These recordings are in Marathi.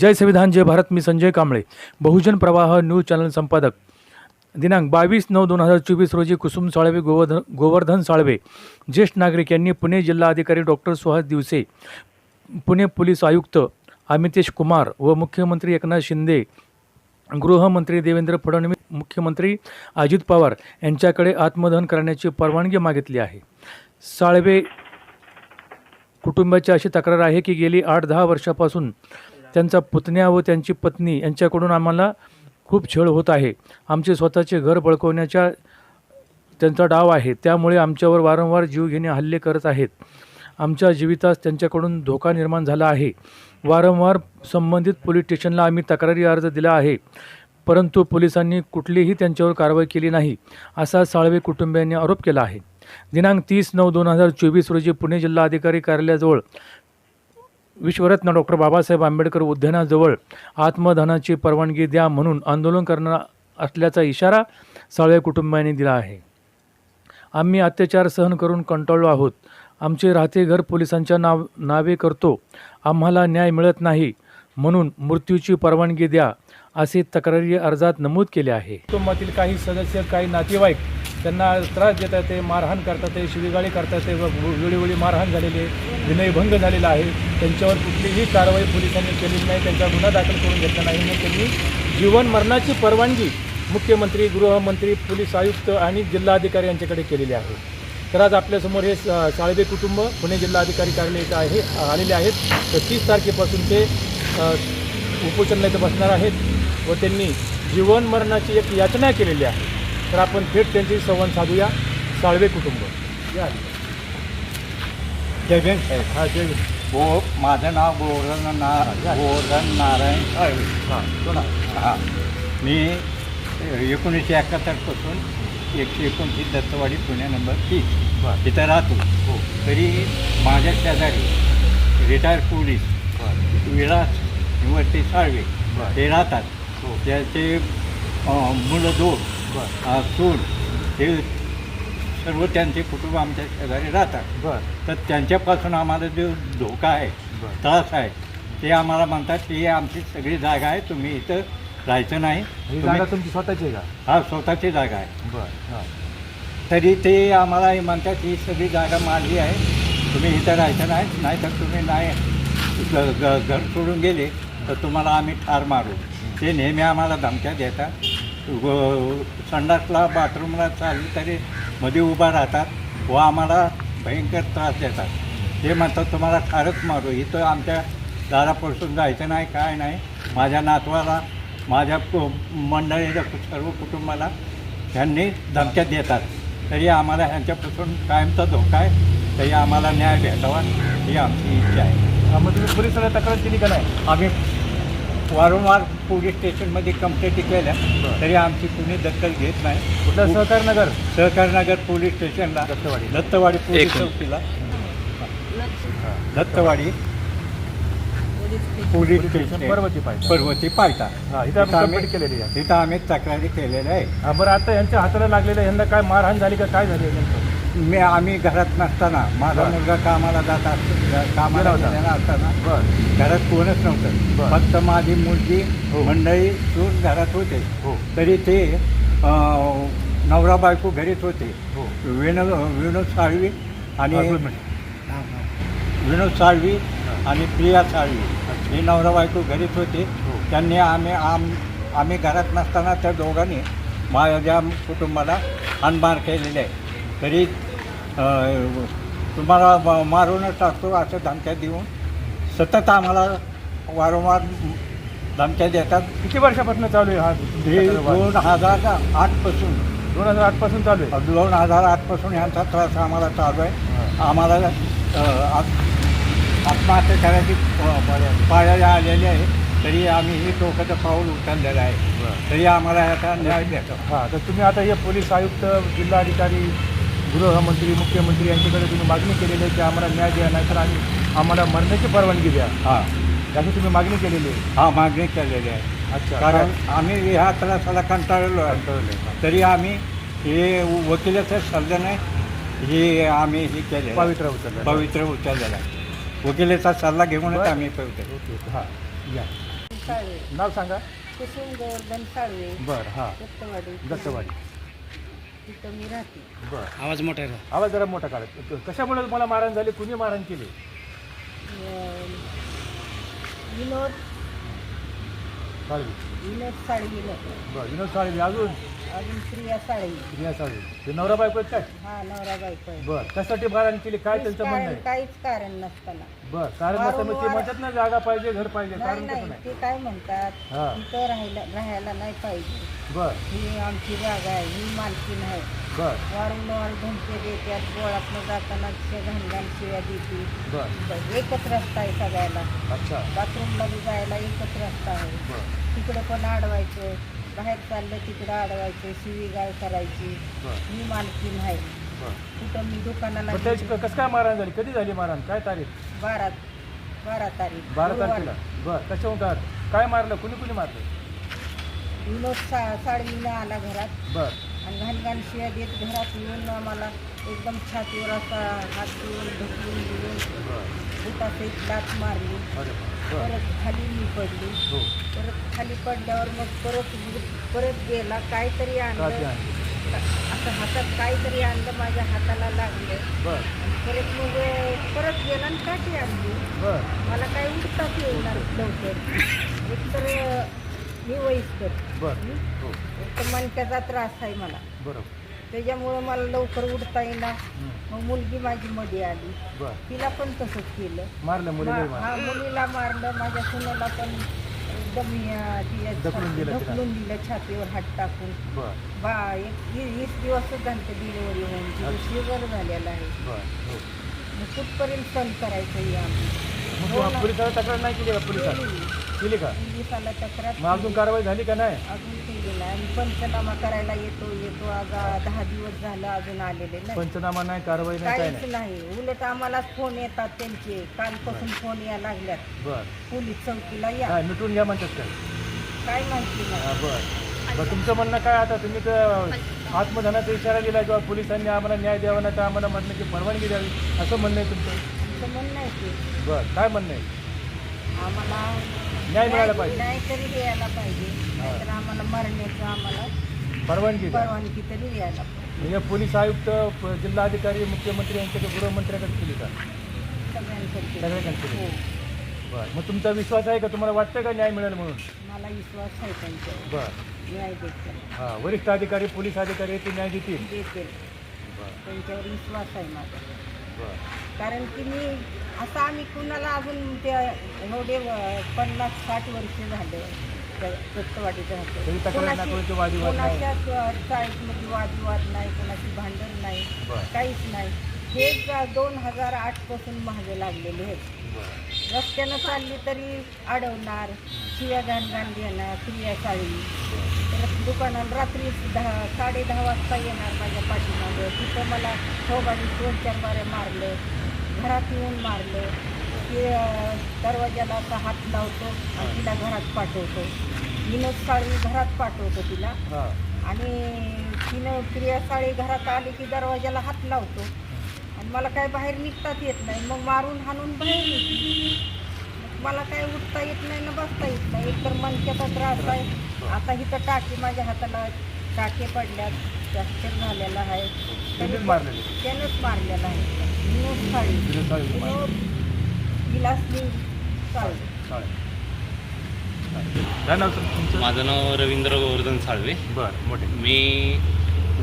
जय संविधान जय भारत मी संजय कांबळे. बहुजन प्रवाह न्यूज चॅनल संपादक. दिनांक बावीस नऊ दोन हजार चोवीस रोजी कुसुम साळवे गोवर्धन गोवर्धन साळवे ज्येष्ठ नागरिक यांनी पुणे जिल्हाधिकारी डॉक्टर सुहास दिवसे पुणे पोलीस आयुक्त अमितेश कुमार व मुख्यमंत्री एकनाथ शिंदे गृहमंत्री देवेंद्र फडणवीस मुख्यमंत्री अजित पवार यांच्याकडे आत्मदहन करण्याची परवानगी मागितली आहे. साळवे कुटुंबाची अशी तक्रार आहे की गेली आठ दहा वर्षापासून त्यांचा पुतण्या व त्यांची पत्नी यांच्याकडून आम्हाला खूप छळ होत आहे. आमचे स्वतःचे घर बळकवण्याच्या त्यांचा डाव आहे. त्यामुळे आमच्यावर वारंवार जीवघेणे हल्ले करत आहेत. आमच्या जीवितास त्यांच्याकडून धोका निर्माण झाला आहे. वारंवार संबंधित पोलीस स्टेशनला आम्ही तक्रारी अर्ज दिला आहे. परंतु पोलिसांनी कुठलीही त्यांच्यावर कारवाई केली नाही असा साळवे कुटुंबियांनी आरोप केला आहे. दिनांक तीस नऊ दोन हजार चोवीस रोजी पुणे जिल्हाधिकारी कार्यालयाजवळ विश्वरत्न डॉक्टर बाबासाहेब आंबेडकर उद्यानाजवळ आत्मदहनाची परवानगी द्या म्हणून आंदोलन करणार असल्याचा इशारा साळवे कुटुंबियांनी दिला आहे. आम्ही अत्याचार सहन करून कंटाळलो आहोत. आमचे राहते घर पोलिसांच्या नाव नावे करतो. आम्हाला न्याय मिळत नाही म्हणून मृत्यूची परवानगी द्या असे तक्रारी अर्जात नमूद केले आहे. कुटुंबातील काही सदस्य काही नातेवाईक त्यांना त्रास देतात ते मारहाण करतात ते शिवीगाळी करतात ते व वेळोवेळी मारहाण झालेली आहे विनयभंग झालेला आहे. त्यांच्यावर कुठलीही कारवाई पोलिसांनी केलेली नाही त्यांचा गुन्हा दाखल करून घेतला नाही. मग त्यांनी जीवन मरणाची परवानगी मुख्यमंत्री गृहमंत्री पोलीस आयुक्त आणि जिल्हाधिकारी यांच्याकडे केलेली आहे. तर आज आपल्यासमोर हे साळवे कुटुंब पुणे जिल्हाधिकारी कार्यालय आहे आलेले आहेत. तर तीस तारखेपासून ते अ, उपोषणला इथं बसणार आहेत व त्यांनी जीवन मरणाची एक याचना केलेली आहे. तर आपण थेट त्यांची संवाद साधूया. साळवे कुटुंब. या. जय भीम. साहेब हा जय हो माझं नाव गोवर्धन ना गोवर्धन नारायण साळवे. हां. बोला हां. मी एकोणीसशे एकाहत्तरपासून एकशे एकोणतीस दत्तवाडी पुणे नंबर तीस इथं राहतो. हो. तरी माझ्या शेजारी रिटायर पोलीस विलास निवर्ती साळवे. ते राहतात. हो. त्याचे मुलं दोन बरं. सून हे सर्व त्यांचे कुटुंब आमच्या शेजारी राहतात. बरं. तर त्यांच्यापासून आम्हाला जो धोका आहे बरं. त्रास आहे ते आम्हाला म्हणतात की आमची सगळी जागा आहे तुम्ही इथं राहायचं नाही. ही तुम्ही- जागा तुमची स्वतःची आहे का? हा स्वतःची जागा आहे. बरं हां. तरी ते आम्हाला हे म्हणतात ही सगळी जागा माझी आहे तुम्ही इथं राहायचं नाही नाही तर तुम्ही नाही ग- ग- घर सोडून गेले तर तुम्हाला आम्ही ठार मारू. ते नेहमी आम्हाला धमक्या देतात. संडासला बाथरूमला चालली तरी मध्ये उभा राहतात व आम्हाला भयंकर त्रास देतात. ते म्हणतात तुम्हाला ठारच मारू इथं आमच्या दारापासून जायचं नाही काय नाही. माझ्या नातवाला माझ्या कु- मंडळीच्या सर्व कुटुंबाला त्यांनी धमक्या देतात. तरी आम्हाला ह्यांच्यापासून कायमचा धोका आहे. तरी आम्हाला न्याय भेटावा ही आमची इच्छा आहे. मग तुम्ही पोलिसाला तक्रार केली का नाही? आम्ही वारंवार पोलीस स्टेशनमध्ये कंप्लेंटी केल्या. तरी आमची कुणी दखल घेत नाही. कुठलं? सहकार नगर. सहकारनगर पोलीस स्टेशनला Dattawadi. Dattawadi police. चौकीला. Dattawadi police station. Parvati पाहिजे पर्वती पायथा हां इथं आम्ही केलेली आहे. तिथं आम्ही तक्रारी केलेल्या आहे बरं आता यांच्या हाताला लागलेलं यांना काय मारहाण झाली का काय झाली मी आम्ही घरात नसताना माझा बरं. मुलगा कामाला जात असत कामाला गेला होता. गेलेला असताना बरं घरात कोणच नव्हतं बरं. फक्त माझी मुलगी हो. मंडळी सून घरात होते हो तरी ते अं, नवरा बायको घरीच होते हो विनोद विनोद साळवी आणि हां, दोन मिनिट. विनोद साळवी आणि प्रिया साळवी हे नवरा बायको घरीच होते हो. त्यांनी आम्ही आम आम्ही घरात नसताना त्या दोघांनी माझ्या कुटुंबाला हानमार केलेले आहे तरी तुम्हाला मा- मारूनच टाकतो असं धमक्या देऊन. सतत आम्हाला वारंवार धमक्या देतात. किती वर्षापासून चालू आहे हा हे? दोन हजार आठपासून दोन हजार आठपासून चालू आहे? दोन हजार आठपासून यांचा त्रास आम्हाला चालू आहे. आम्हाला अं, आत- आत्महत्या करायची प- पाळ्या आलेली आहे. तरी आम्ही हे टोकाचं पाऊल उचललेलं आहे. तरी आम्हाला याचा न्याय देतो हां तर तुम्ही आता हे पोलीस आयुक्त जिल्हाधिकारी गृहमंत्री मुख्यमंत्री यांच्याकडे तुम्ही मागणी केलेली आहे की आम्हाला न्याय द्या नाहीतर आम्ही आम्हाला मरण्याची परवानगी द्या. हां. याची तुम्ही मागणी केलेली आहे? हा मागणी केलेली आहे. अच्छा. कारण आम्ही ह्या त्रासाला कंटाळलो आहे. कंटाळले. तरी आम्ही हे वकिलाचं सल्लं नाही हे आम्ही हे केले पवित्र उचललं पवित्र उचललेला आहे. वकिलाचा सल्ला घेऊनच बरं. आम्ही पवित्र. हां. या. नाव सांगा. कुसुम गोवर्धन साळवे बरं हां. दत्तवाडी. दत्तवाडी. तिथं मी राहते. बरं. आवाज मोठा आहे. आवाज जरा मोठा काढा. कशामुळे तुम्हाला मारहाण झाली? कुणी मारहाण केली? अं, विनोद. साळवी. विनोद बरं विनोद साळवी अजून? अजून प्रिया साळवी प्रिया साळवी ते नवरा बायको आहेत काय? हा नवरा बायको आहे. बरं. त्यासाठी मारहाण केली. काय त्यांचं म्हणणं कारण आहे? काहीच कारण नसताना. बरं. कारण नसतं मग ते वारंवार- म्हणतात ना जागा पाहिजे घर पाहिजे. नाही कारण कसं नाही? नाही ते काय म्हणतात? हा. तिथं राहायला राहायला नाही पाहिजे. बरं. ही आमची जागा आहे. ही मालकी नाही बरं. वारंवार धमके देतात. गोळातनं जाताना घाणघाण शिव्या देते बरं. एकच रस्ता आहे सगळ्याला. अच्छा. बाथरूमला बी जायला एकच रस्ता आहे. बरं. तिकडं पण अडवायचं बाहेर चाललं तिकडं अडवायचं शिवीगाळ करायची. मी मालकी नाही कुठं मी दुकानाला मग त्याची कसं काय मारहाण झाली? कधी झाली मारहाण? काय तारीख? बारा बारा तारीख. बारा गुरुवार. तारखेला. बरं. कशा काय काय मारलं? कुणी कुणी मारलं? विनोद सा साडवीनं आला घरात. बरं. आणि घाणघाण शिव्या देत घरात येऊन आम्हाला एकदम छातीवर असा हात देऊन ढकलून देऊन बरं बुटासहित लात मारली. परत खाली मी पडली. हो. परत खाली पडल्यावर मग परत परत गेला. काहीतरी आणलं? असं हातात काहीतरी आणलं. माझ्या हाताला लागलं. परत मग परत गेला आणि काठी आणली. बरं. मला काय उठताच येणार लवकर एकतर मी वयस्कर. बरं. हो? तर मणक्याचा त्रास आहे मला. बरोबर त्याच्यामुळं मला लवकर उठता येईना. मग मुलगी माझी मध्ये आली. बरं. तिला पण तसंच केलं. मारलं मुलीला मा- मारलं. हा मुलीला मारलं. माझ्या सुनेला पण एकदम तिला ढकलून दिलं तिला. ढकलून दिलं छातीवर हात टाकून. बरं. बा एक वी- वीस दिवसच झालं डिलिव्हरी होऊन. शुगर झालेला आहे. बरं हो. मग कुठपर्यंत सण करायचं हे आम्ही? मग हो तुम्हाला ना. पोलिसाला तक्रार नाही केली का? पोलिसात? केली. केली का? पोलिसाला तक्रार मग अजून केली. कारवाई झाली का नाही? अजून केली नाही आणि पंचनामा करायला येतो येतो. आज आ- दहा दिवस झालं अजून आलेले नाही. पंचनामा नाही कारवाई नाही काय काहीच नाही? नाही. उलट आम्हाला फोन येतात त्यांचे. कालपासून फोन यायला लागल्यात. बरं. पोलीस चौकीला या. काय मिटून घ्या म्हणतात काय? काय माहिती नाही. बरं. बरं तुमचं म्हणणं काय आता? तुम्ही तर आत्मधनाचा इशारा दिला किंवा पोलिसांनी आम्हाला न्याय द्यावा नाही तर आम्हाला म्हणणं की परवानगी द्यावी. असं म्हणणं आहे तुमचं? आमचं म्हणणं आहे की बरं काय म्हणणं आहे? आम्हाला न्याय मिळायला पाहिजे. न्याय तरी द्यायला पाहिजे नाहीतर आम्हाला मरण्याचं आम्हाला परवानगी द्या. परवानगी तरी द्यायला पाहिजे. म्हणजे पोलीस आयुक्त प- जिल्हाधिकारी मुख्यमंत्री यांच्याकडे गृहमंत्र्याकडे केली का? सगळ्यांकडे सगळ्याकडे केली. हो. बरं. मग तुमचा विश्वास आहे का? तुम्हाला वाटतं का न्याय मिळेल म्हणून? मला विश्वास आहे त्यांच्यावर बरं. न्याय देतील. हां वरिष्ठ अधिकारी पोलीस अधिकारी ते न्याय देतील? देतील. बरं. त्यांच्यावर विश्वास आहे माझा. बरं. कारण की मी असं आम्ही कुणाला अजून ते एवढे पन्नास साठ वर्ष झाले दत्तवाडीत राहतो. नाही. कोणाच्याच चाळीसमध्ये वादविवाद नाही कोणाची भांडण नाही बरं. काहीच नाही. हे दोन हजार आठपासून महागे लागलेले आहेत. बरं. रस्त्यानं चालली तरी अडवणार शिव्या घाण घाण देणार क्रिया चाळी दुकानात रात्री दहा साडे दहा वाजता येणार माझ्या पाठीमागं. तिथं मला थोबाडी दोन चार बाऱ्या मारलं. घरात येऊन मारलं की दरवाजाला असा हात लावतो आणि तिला घरात पाठवतो. विनोद साळवी घरात पाठवतो तिला. हां. आणि तिनं प्रिया साळी घरात आली की दरवाजाला हात लावतो. आणि मला काय बाहेर निघताच येत नाही. मग मारून हाणून बाहेर निघते मला काय उठता येत नाही ना बसता येत नाही. एकतर मनक्याचा त्रास आहे. आता इथं टाके माझ्या हाताला टाके पडल्यात. फ्रॅक्चर झालेला आहे. त्यानंच मारलेला आहे. विनोद साळी विनोद साळवी मारले. विनोद विलासनी साळी चालेल काय नाव तुम- तुमचं माझं नाव रवींद्र गोवर्धन साळवे. बरं मोठे. मी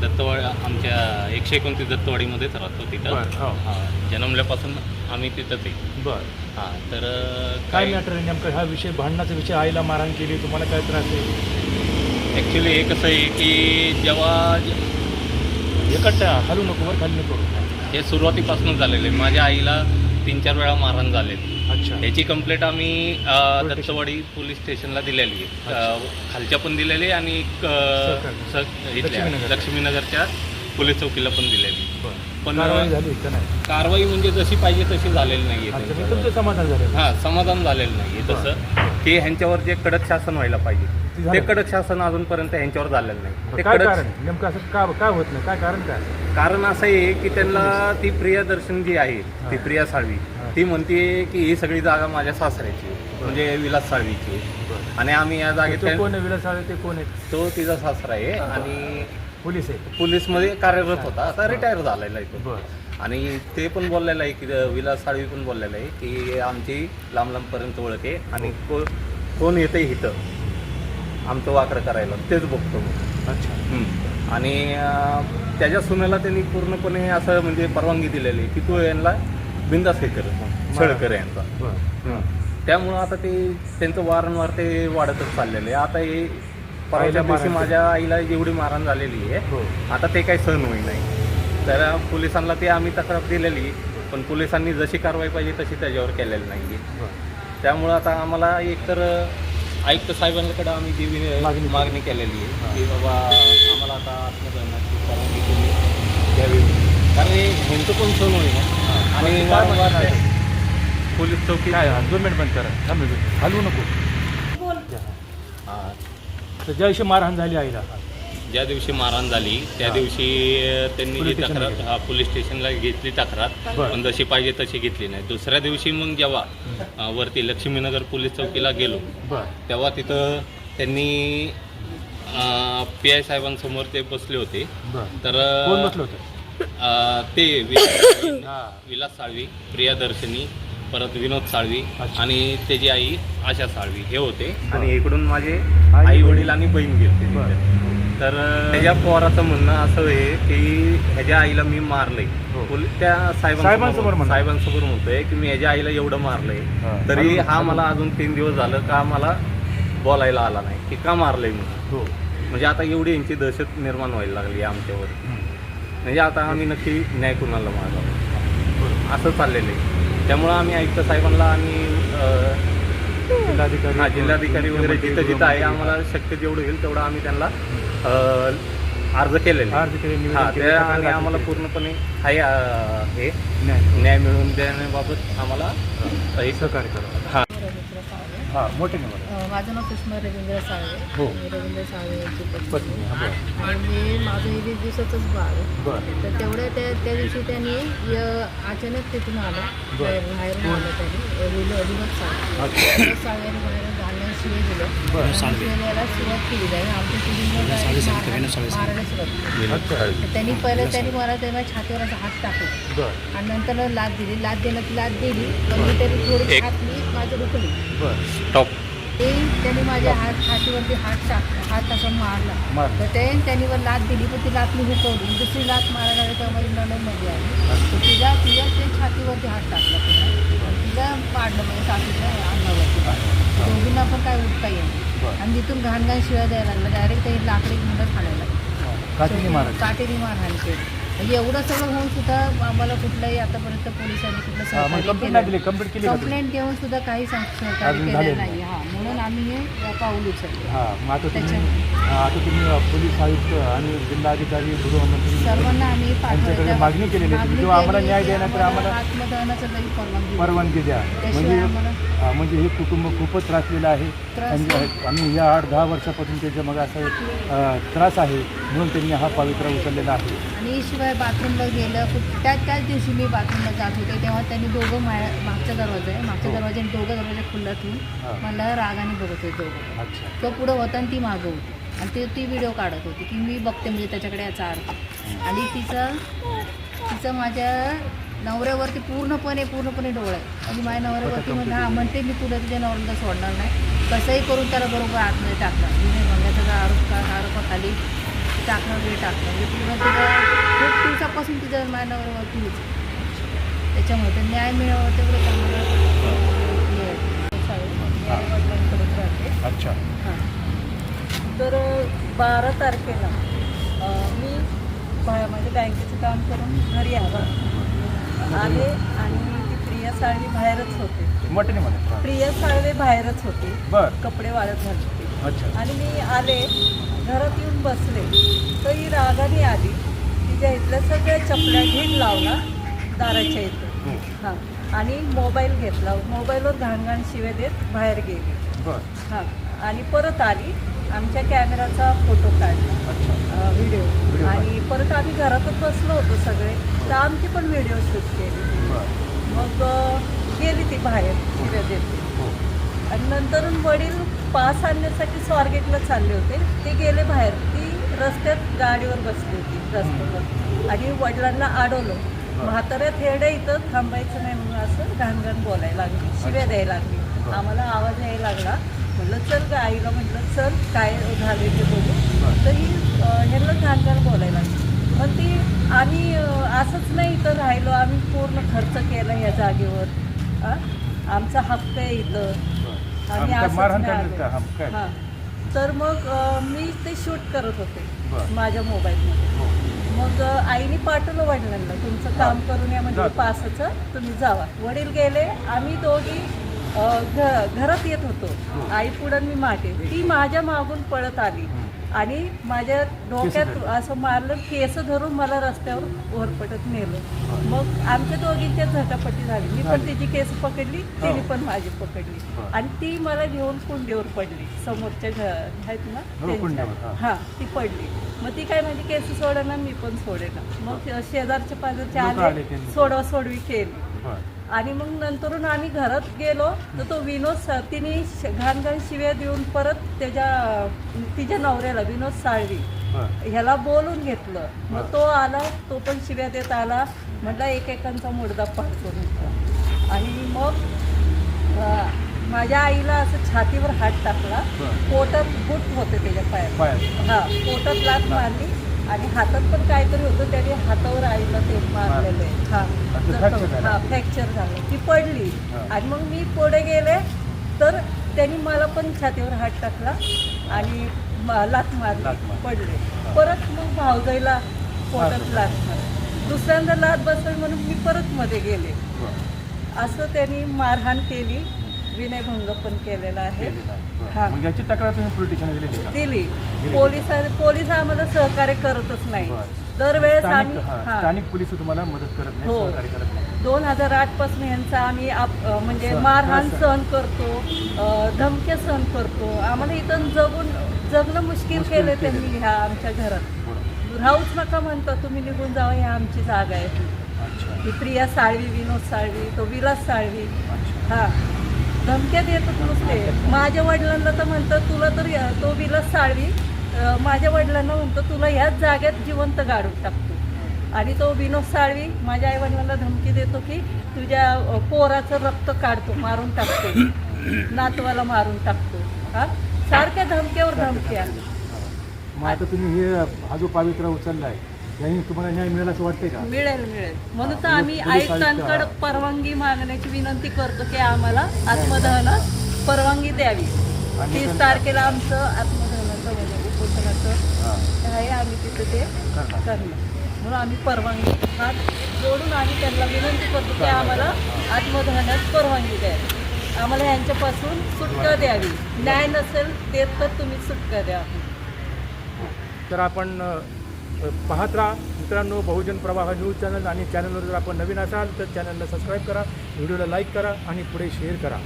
दत्तवाडी आमच्या एकशे एकोणतीस दत्तवाडीमध्येच राहतो बरं, तिथं हो. हां जन्मल्यापासून आम्ही तिथंच आहे. बरं. हां तर काय काय मॅटर आहे नेमकं? हा विषय भांडणाचा विषय आईला मारहाण केली तुम्हाला काय त्रास आहे? ॲक्च्युली हे कसं आहे की जेव्हा एकट्ठा हलू नको वर खाली नको हे सुरुवातीपासूनच झालेलं. आहे माझ्या आईला तीन चार वेळा मारहाण झालेली अच्छा. याची कंप्लेंट आम्ही अ, दत्तवाडी पोलीस स्टेशनला दिलेली आहे. अ, खालच्या पण दिलेली आहे आणि एक, अ, सहकारी. स- इथल्या लक्ष्मीनगर. लक्ष्मीनगरच्या पोलीस चौकीला पण दिलेली. पण कारवाई झाली का नाही? कारवाई म्हणजे जशी पाहिजे तशी झालेली नाही अच्छा आहे मी तुमचं समाधान झालं हां समाधान झालेलं नाही आहे. बरं. तसं की ह्यांच्यावर जे कडक शासन व्हायला पाहिजे. झालं. ते कडक शासन अजूनपर्यंत ह्यांच्यावर झालेलं नाही. ते काय कडक कारण? नेमकं असं का काय होत नाही? काय कारण काय? कारण असं आहे की त्यांना ती प्रिया दर्शन जी आहे ती हा. प्रिया साळवी हा. ती म्हणते की ही सगळी जागा माझ्या सासऱ्याची. म्हणजे विलास साळवीची. आणि आम्ही या जागेत तो कोण आहे? विलास साळे ते कोण आहे तो तिचा सासरा आहे आणि पोलीस आहे. पोलीसमध्ये कार्यरत होता. आता रिटायर झालेला आहे आणि ते पण बोललेलं आहे की विलास साळवी पण बोललेलं आहे की आमची लांब लांबपर्यंत ओळख आहे आणि को कोण येतं इथं? आमचं वाकडं करायला. तेच बघतो अच्छा. आणि त्याच्या सुनेला त्यांनी पूर्णपणे असं म्हणजे परवानगी दिलेली आहे की तू यांना बिंदास हे कर छळकर यांचा. त्यामुळं आता ते त्यांचं वारंवार ते वाढतच चाललेलं आहे. आता हे परवाच्या दिवशी माझ्या आईला जेवढी मारहाण झालेली आहे हो. आता ते काही सहन होई नाही तर पोलिसांना ते आम्ही तक्रार दिलेली पण पोलिसांनी जशी कारवाई पाहिजे तशी त्याच्यावर केलेली नाही त्यामुळं आता आम्हाला एकतर आयुक्त साहेबांकडे आम्ही मागणी मागणी केलेली आहे. की बाबा आम्हाला आता आत्मदहनाची तुम्ही द्यावी कारण हे ह्यांचं पण सहन होईल आणि वारंवार पोलीस चौकी काय हा, दोन मिनिट बंद करा. थांब. हलवू नको. हां. तर ज्या दिवशी मारहाण झाली आईला. ज्या दिवशी मारहाण झाली त्या. दिवशी त्यांनी पोलीस जी तक्रार. हा, पोलीस स्टेशनला घेतली तक्रार. बरं. पण जशी पाहिजे तशी घेतली नाही. दुसऱ्या दिवशी मग जेव्हा अ, वरती लक्ष्मीनगर पोलीस चौकीला गेलो बर. तेव्हा तिथं त्यांनी पी आय साहेबांसमोर ते बसले होते बर तर कोण अ, बसलं होतं अ, ते विलास हा विलास साळवी प्रिया दर्शनी परत विनोद साळवी अच्छा. आणि त्याची आई आशा साळवी हे होते. आणि इकडून माझे आई वडील आणि बहीण गेले बर तर त्याच्या पोराचं म्हणणं असं आहे की ह्याच्या आईला मी मारलंय हो. त्या साहेबांसमोर साहेबांसमोर. साहेबांसमोर म्हणतोय की मी ह्याच्या आईला एवढं मारलंय हा. तरी हा मला अजून तीन दिवस झालं का मला बोलायला आला नाही की का मारलंय म्हणून हो. म्हणजे आता एवढी यांची दहशत निर्माण व्हायला लागली आमच्यावर. म्हणजे आता आम्ही नक्की न्याय कुणाला बरं. असं चाललेलं आहे. त्यामुळं आम्ही आयुक्त साहेबांना आणि जिल्हाधिकारी हा जिल्हाधिकारी वगैरे जिथं जिथं आहे आम्हाला शक्य जेवढं होईल तेवढं आम्ही त्यांना अर्ज केलेले अर्ज केले, हा केले, ते तक्रार आणि आम्हाला. पूर्णपणे अ, हे न्याय. मिळवून देण्याबाबत आम्हाला एक सहकार्य करा. हा. हा मोठे अ, माझं नाव सुषमा रवींद्र साळवे हो. मी रवींद्र साळवे यांची पत्नी पत्नी हा, बरं. आणि माझं हे वीस दिवसाचंच बाळ आहे. बरं तर तेवढ्या त्या त्या दिवशी त्यांनी य- अचानक तिथून आलं बरं. बाहेर- बाहेरून आलं त्यांनी विनोद साळवे अच्छा विनोद बाहेर घालण्यास शिवे दिलं सुरुवात केली जाईल आमच्या मारायला सुरुवात केली. तर त्यांनी पहिलं त्यांनी मला तेव्हा छातीवर असा हात टाकला. बरं. आणि नंतर लाद दिली. लाद देण्यात ती लाद दिली पण मी तरी थोडी हात मी माझं रुकली बरं. स्टॉप ते त्यांनी माझ्या हात छातीवरती हात टाक हात असा मारला. तर ते त्यांनी वर लात दिली पण ती लात मी हुकवली. दुसरी लात मारायला लागली तेव्हा माझी नणंदमध्ये आली. तर तिला तिला ते छातीवरती हात टाकला. आणि तिला पाडलं म्हणजे सासूच्या अंगावरती पाडलं. दोघींना पण काय उठता येईल. आणि तिथून घाण घाण शिवाय द्यायला लागला. डायरेक्ट ते लाकडी मुलं खाण्याला काटेरी मारहाण केली म्हणजे एवढं सगळं होऊन सुद्धा आम्हाला कुठलंही आतापर्यंत पोलिसांनी कुठलं कंप्लेंट देऊन सुद्धा काही सहकार्य केलं नाही. हा. आम्ही हे पाऊल उचलले हा मग आता तुम्ही त्याच्यामुळे. हा, आता तुम्ही अ, पोलीस आयुक्त आणि जिल्हाधिकारी गृहमंत्री सर्वांना आम्ही त्यांच्याकडे मागणी केलेली आहे. मागणी किंवा आम्हाला न्याय की आम्हाला- आत्मदहनाचं परवानगी द्या. परवानगी द्या त्याशिवाय म्हणजे आम्हाला हा, म्हणजे हे कुटुंब खूपच त्रासलेलं आहे त्रास आणि आम्ही या आठ दहा वर्षापासून त्याच्या मग असं अ, त्रास आहे म्हणून त्यांनी हा पवित्रा उचललेला आहे आणि शिवाय बाथरूमला गेलं कुठ- त्या त्याच दिवशी मी बाथरूमला जात होते तेव्हा त्यांनी दोघं माया मागचा दरवाजा आहे मागच्या हो. दरवाजाने दोघं दरवाजा खुल्ला ठेवून. मला रागाने बघत होते दोघं. तो पुढं होता आणि ती मागं होती. आणि ती ती व्हिडिओ काढत होती की मी बघते म्हणजे त्याच्याकडे याचा अर्थ. आणि तिचं तिचं माझ्या नवऱ्यावरती पूर्णपणे पूर्णपणे डोळा आहे. आणि माझ्या नवऱ्यावरती म्हणजे हां म्हणते मी तुला तुझ्या नवऱ्याला सोडणार नाही. कसंही करून त्याला बरोबर आतमध्ये टाकणार. म्हणजे भंगाचा आरोप का आरोपाखाली टाकणार वगैरे टाकणार म्हणजे पूर्ण तिला खूप दिवसापासून तिचं माझ्या नवऱ्यावरती होती त्याच्यामुळे तर न्याय मिळावा तेवढं हे राहते अच्छा. हां. तर बारा तारखेला मी म्हणजे बँकेचं काम करून घरी आलो. आले आणि ती प्रिया साळवी बाहेरच होते. प्रिया साळवे बाहेरच होते. बर. कपडे वाळत घालत होते. अच्छा. आणि मी आले घरात येऊन बसले. तर ही रागाने आली तिच्या इथल्या सगळ्या चपल्या घेऊन लावला दाराच्या इथे. हां. आणि मोबाईल घेतला. मोबाईलवर घाण घाण शिवे देत बाहेर गेली. बर. हां. आणि परत आली आमच्या कॅमेराचा फोटो काढला. व्हिडिओ. आणि परत आम्ही घरातच बसलो होतो सगळे. तर आमची पण व्हिडिओ शूट केली. बर. मग गेली ती बाहेर. शिव्या देते. हो आणि नंतर वडील पास आणण्यासाठी स्वारगेटला चालले होते. ते गेले बाहेर. ती रस्त्यात गाडीवर बसली होती रस्त्यावर. आणि वडिलांना अडवलं म्हाताऱ्यात हेडे इथं थांबायचं नाही म्हणून असं घाण घाण बोलायला लागली. शिव्या द्यायला लागली. आम्हाला आवाज यायला लागला. म्हटलं चल ग आईला म्हटलं चल काय झाले ते बघू. तर ही ह्यांना घाण घाण बोलायला लागली. मग ती आम्ही असंच नाही इथं राहिलो. आम्ही पूर्ण खर्च केला ह्या जागेवर? आमचा हक्क आहे इथं. आमच्या असंच करण्यात. का? हां. तर मग अ, मी ते शूट करत होते बरं. माझ्या मोबाईलमध्ये हो मग अ, आईने पाठवलं वडिलांना तुमचं काम करून या म्हणजे. पासाचं तुम्ही जावा वडील गेले आम्ही दोघी अ, घ- घरात येत हो. होतो आई पुढं मी मागे ती माझ्या मागून पळत आली आणि माझ्या डोक्यात. असं मारलं केस धरून मला रस्त्यावर वरपटत नेलं मग आमच्या दोघींच्या झटापटी झाली मी पण. तिची केस पकडली तिने. पण माझी पकडली. आणि ती मला घेऊन कुंडीवर पडली समोरच्या घ आहेत ना हो, त्यांच्या. हा. ती पडली मग ती काय माझी केस सोडेना मी पण सोडेना मग शेजारच्या पाजारचे लोकं आले. सोडवा सोडवी केली आणि मग नंतरून आम्ही घरात गेलो तर तो विनोद तिने श- घाण घाण शिव्या देऊन परत त्याच्या तिच्या नवऱ्याला विनोद साळवी ह्याला बोलून घेतलं. मग तो आला तो पण शिव्या देत आला. म्हटलं एकेकांचा मुडदा पाडतो नुसता आणि मग माझ्या आईला असं छातीवर हात टाकला. पोटात बुट होते त्याच्या पायात. हा पोटात लात मारली. आणि हातात पण काहीतरी होतं त्याने हातावर आईला ते मारलेलं आहे. हा. हा फ्रॅक्चर झालं. ती पडली. आणि मग मी पुढे गेले तर त्यांनी मला पण छातीवर हात टाकला आणि लात मारली. पडले. परत मग भावजाईला पोटात. लात मारली. दुसऱ्यांदा लात बसली म्हणून मी परत मध्ये गेले. असं त्यांनी मारहाण केली. विनयभंग पण केलेला आहे. हा. मग याची तक्रार तुम्ही पोलीस स्टेशनला दिलेली का दिली पोलीस पोलीस आम्हाला सहकार्य करतच नाही. दरवेळेस स्थानिक आम्ही हा, हा. स्थानिक पोलीस तुम्हाला मदत करत नाही हो. सहकार्य करत नाही दोन हजार आठपासून यांचा आम्ही आप- अ, म्हणजे मारहाण सहन. सहन करतो अ, धमक्या सहन करतो आम्हाला इथं जगून जगणं मुश्किल मुश्किल केलं केलं. त्यांनी ह्या आमच्या घरात. राहूच नका म्हणता तुम्ही निघून जावा ही आमची जागा आहे अच्छा ही प्रिया साळवी विनोद साळवी तो विलास साळवी अच्छा हा धमक्या देतात नुसते. माझ्या वडिलांना तर म्हणतं तुला तर या- तो विलास साळवी. माझ्या वडिलांना म्हणतो तुला ह्याच जागेत जिवंत गाडून टाकतो. आणि तो विनोद साळवी माझ्या आई वडिलांना धमकी देतो की तुझ्या पोराचं रक्त काढतो मारून टाकतो. नातवाला मारून टाकतो. हा? सारख्या धमक्यावर धमक्या. मग आता तुम्ही हे हा जो पावित्रा उचलला आहे याने तुम्हाला न्याय मिळेल असं वाटतंय का? मिळेल मिळेल. म्हणून तर आम्ही आयुक्तांकडे. परवानगी मागण्याची विनंती करतो की आम्हाला आत्मदहनास परवानगी द्यावी. तीस तारखेला आमचं आत्मदहनाचं म्हणजे उपोषणाचं हां. आहे आम्ही तिथे ते करणार. म्हणून आम्ही परवानगी हात जोडून आम्ही त्यांना विनंती करतो की आम्हाला आत्मदहनास परवानगी द्यावी. आम्हाला यांच्यापासून सुटका द्यावी. न्याय नसेल देत तर तुम्ही सुटका द्या. तर आपण पाहत राहा. मित्रांनो बहुजन प्रवाह न्यूज चॅनल आणि चॅनलवर जर आपण नवीन असाल तर चॅनलला सबस्क्राईब करा व्हिडिओला लाईक करा आणि पुढे शेअर करा.